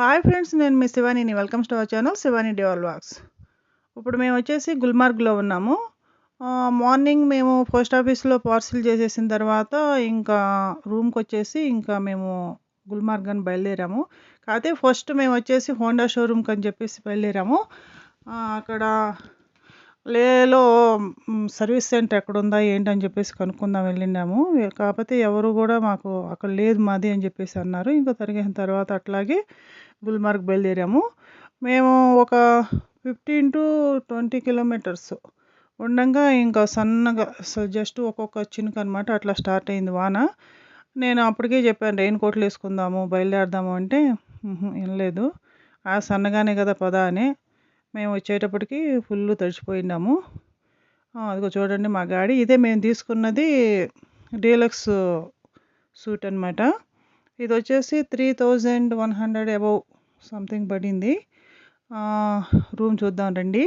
Hi friends నేను మీ శివానీని welcome to our channel Shivani dual వాక్స్ ఇప్పుడు మేము వచ్చేసి గుల్మార్గ్లో ఉన్నాము. మార్నింగ్ మేము పోస్ట్ ఆఫీస్లో పార్సిల్ చేసేసిన తర్వాత ఇంకా రూమ్కి వచ్చేసి ఇంకా మేము గుల్మార్గ్ అని బయలుదేరాము. కాకపోతే ఫస్ట్ మేము వచ్చేసి హోండా షోరూమ్కి అని చెప్పేసి బయలుదేరాము. అక్కడ లేలో సర్వీస్ సెంటర్ ఎక్కడ ఉందా ఏంటని చెప్పేసి కనుక్కుందాం వెళ్ళినాము. కాకపోతే ఎవరు కూడా మాకు అక్కడ లేదు మాది అని చెప్పేసి అన్నారు. ఇంకా తరిగిన తర్వాత అట్లాగే గుల్మార్గ్ బయలుదేరాము. మేము ఒక ఫిఫ్టీన్ టు ట్వంటీ కిలోమీటర్స్ ఉండంగా ఇంకా సన్నగా అసలు జస్ట్ ఒక్కొక్క చినుక అనమాట అట్లా స్టార్ట్ అయింది వాన. నేను అప్పటికే చెప్పాను రెయిన్ కోట్లు వేసుకుందాము బయలుదేరదాము అంటే ఏం లేదు. ఆ సన్నగానే కదా పదా అని. మేము వచ్చేటప్పటికి ఫుల్ తడిచిపోయినాము. అదిగో చూడండి మా గాడి ఇదే మేము తీసుకున్నది డీలక్స్ సూట్ అనమాట ఇది వచ్చేసి three thousand one hundred above something పడింది. రూమ్ చూద్దాం రండి.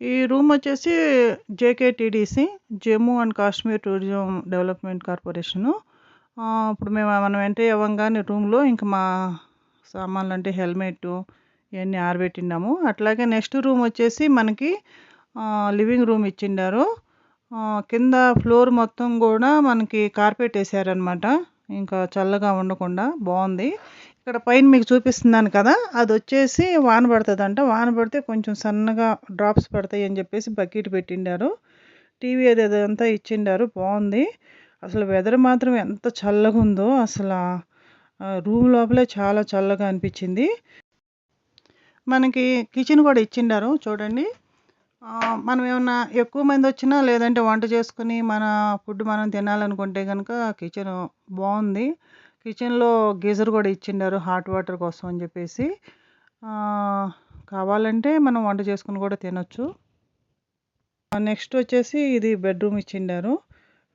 ఈ రూమ్ వచ్చేసి JKTDC Jammu and Kashmir tourism development corporation. ఇప్పుడు మేము మనం ఎంటర్ అవ్వగానే రూమ్లో ఇంకా మా సామాన్లు అంటే హెల్మెట్ ఇవన్నీ ఆరబెట్టినాము అట్లాగే నెక్స్ట్ రూమ్ వచ్చేసి మనకి లివింగ్ రూమ్ ఇచ్చిండారు. కింద ఫ్లోర్ మొత్తం కూడా మనకి కార్పెట్ వేసారనమాట ఇంకా చల్లగా ఉండకుండా బాగుంది. ఇక్కడ పైన మీకు చూపిస్తున్నాను కదా అది వచ్చేసి వాన పడుతుందంట. వాన పడితే కొంచెం సన్నగా డ్రాప్స్ పడతాయి అని చెప్పేసి బకెట్ పెట్టిండారు. టీవీ అది అదంతా ఇచ్చిండారు. బాగుంది. అసలు వెదర్ మాత్రం ఎంత చల్లగా ఉందో అసలు. రూమ్ లోపలే చాలా చల్లగా అనిపించింది. మనకి కిచెన్ కూడా ఇచ్చిండారు చూడండి. మనం ఏమన్నా ఎక్కువ మంది వచ్చినా లేదంటే వంట చేసుకుని మన ఫుడ్ మనం తినాలనుకుంటే కనుక కిచెన్ బాగుంది. కిచెన్లో గీజర్ కూడా ఇచ్చిండారు హాట్ వాటర్ కోసం అని చెప్పేసి. కావాలంటే మనం వంట చేసుకుని కూడా తినొచ్చు. నెక్స్ట్ వచ్చేసి ఇది బెడ్రూమ్ ఇచ్చిండారు.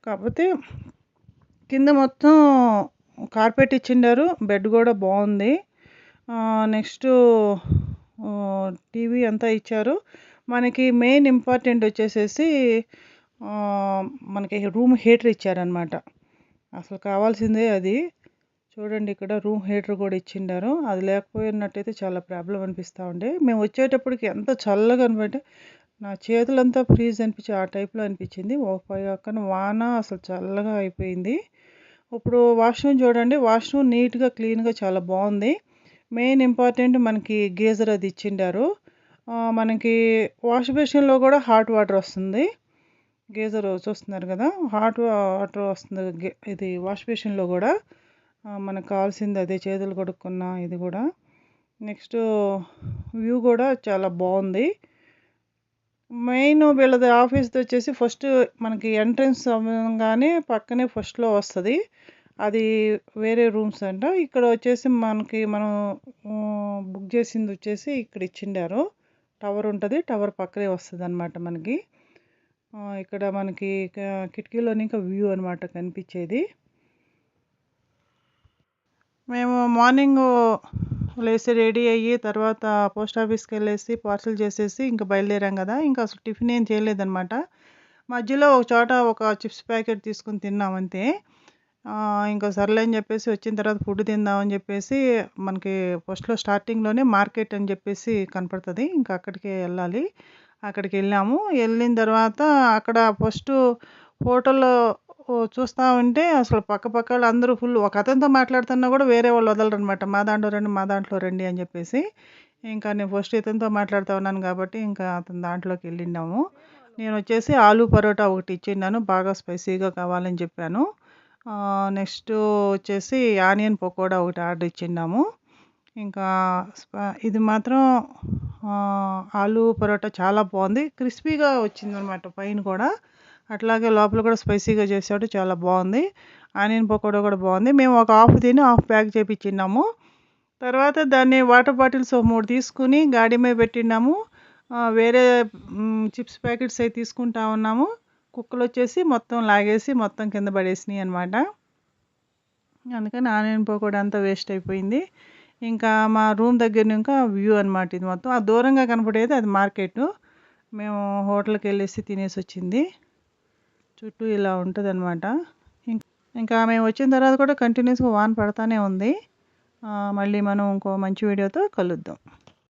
కాకపోతే కింద మొత్తం కార్పెట్ ఇచ్చిండారు బెడ్ కూడా బాగుంది. నెక్స్ట్ టీవీ అంతా ఇచ్చారు. మనకి మెయిన్ ఇంపార్టెంట్ వచ్చేసేసి మనకి రూమ్ హీటర్ ఇచ్చారనమాట అసలు కావాల్సిందే అది. చూడండి ఇక్కడ రూమ్ హీటర్ కూడా ఇచ్చిండారు. అది లేకపోయినట్టయితే చాలా ప్రాబ్లం అనిపిస్తూ ఉండే. మేము వచ్చేటప్పటికి ఎంత చల్లగా అనమాట నా చేతులంతా ఫ్రీజ్ అనిపించి ఆ టైప్లో అనిపించింది. ఒక పక్కన వాన అసలు చల్లగా అయిపోయింది. ఇప్పుడు వాష్రూమ్ చూడండి వాష్రూమ్ నీట్గా క్లీన్గా చాలా బాగుంది మెయిన్ ఇంపార్టెంట్ మనకి గీజర్ అది ఇచ్చిండారు. మనకి వాష్ బేసిన్లో కూడా హాట్ వాటర్ వస్తుంది. గీజర్ చూస్తున్నారు కదా హాట్ వాటర్ వస్తుంది గే- ఇది వాష్ బేసిన్లో కూడా. మనకు కావాల్సింది అదే చేతులు కొడుక్కున్న ఇది కూడా. నెక్స్ట్ వ్యూ కూడా చాలా బాగుంది మెయిన్ వీళ్ళది ఆఫీస్ది వచ్చేసి ఫస్ట్ మనకి ఎంట్రన్స్ అవ్వగానే పక్కనే ఫస్ట్లో వస్తుంది. అది వేరే రూమ్స్ అంట. ఇక్కడ వచ్చేసి మనకి మనం బుక్ చేసింది వచ్చేసి ఇక్కడ ఇచ్చిండారు. టవర్ ఉంటుంది. టవర్ పక్కనే వస్తుంది అనమాట మనకి. ఇక్కడ మనకి కిటికీలో కిటికీలోని ఇంకా వ్యూ అనమాట కనిపించేది. మేము మార్నింగ్ లేచి రెడీ అయ్యి తర్వాత పోస్ట్ ఆఫీస్కి వెళ్ళేసి పార్సల్ చేసేసి ఇంకా బయలుదేరాం కదా. ఇంకా అసలు టిఫిన్ ఏం చేయలేదన్నమాట. మధ్యలో ఒక చోట ఒక చిప్స్ ప్యాకెట్ తీసుకుని తిన్నాం అంతే. ఇంకా సర్లే అని చెప్పేసి వచ్చిన తర్వాత ఫుడ్ తిందామని చెప్పేసి మనకి ఫస్ట్లో స్టార్టింగ్లోనే మార్కెట్ అని చెప్పేసి కనపడుతుంది. ఇంకా అక్కడికే వెళ్ళాలి. అక్కడికి వెళ్ళాము. వెళ్ళిన తర్వాత అక్కడ ఫస్ట్ హోటల్లో చూస్తూ ఉంటే అసలు పక్క పక్క వాళ్ళు అందరూ ఫుల్ ఒక అతనితో మాట్లాడుతున్నా కూడా వేరే వాళ్ళు వదలరు అనమాట మా దాంట్లో రండి మా దాంట్లో రండి అని చెప్పేసి ఇంకా నేను ఫస్ట్ ఇతనితో మాట్లాడుతూ ఉన్నాను కాబట్టి ఇంకా అతని దాంట్లోకి వెళ్ళినాము నేను వచ్చేసి ఆలూ పరోటా ఒకటి ఇచ్చిన్నాను బాగా స్పైసీగా కావాలని చెప్పాను. నెక్స్ట్ వచ్చేసి ఆనియన్ పకోడా ఒకటి ఆర్డర్ ఇచ్చిన్నాము ఇంకా స్ప- ఇది మాత్రం ఆలు ఆలూ పరోటా చాలా బాగుంది. క్రిస్పీగా వచ్చిందనమాట పైన కూడా. అట్లాగే లోపల కూడా స్పైసీగా చేసేవాడు చాలా బాగుంది. ఆనియన్ పకోడా కూడా బాగుంది. మేము ఒక హాఫ్ తిని హాఫ్ ప్యాక్ చేపించిన్నాము తర్వాత దాన్ని వాటర్ బాటిల్స్ ఒక మూడు తీసుకుని గాడి మీద పెట్టినాము వేరే చిప్స్ ప్యాకెట్స్ అవి తీసుకుంటా ఉన్నాము. కుక్కలు వచ్చేసి మొత్తం లాగేసి మొత్తం కింద పడేసినాయి అనమాట అందుకని ఆనియన్ పకోడా అంతా వేస్ట్ అయిపోయింది. ఇంకా మా రూమ్ దగ్గర ఇంకా వ్యూ అనమాట ఇది మొత్తం. ఆ దూరంగా కనపడేది అది మార్కెట్. మేము హోటల్కి వెళ్ళేసి తినేసి వచ్చింది. చుట్టూ ఇలా ఉంటుంది అనమాట ఇంకా మేము వచ్చిన తర్వాత కూడా కంటిన్యూస్గా వాన్ పడతానే ఉంది. మళ్ళీ మనం ఇంకో మంచి వీడియోతో కలుద్దాం.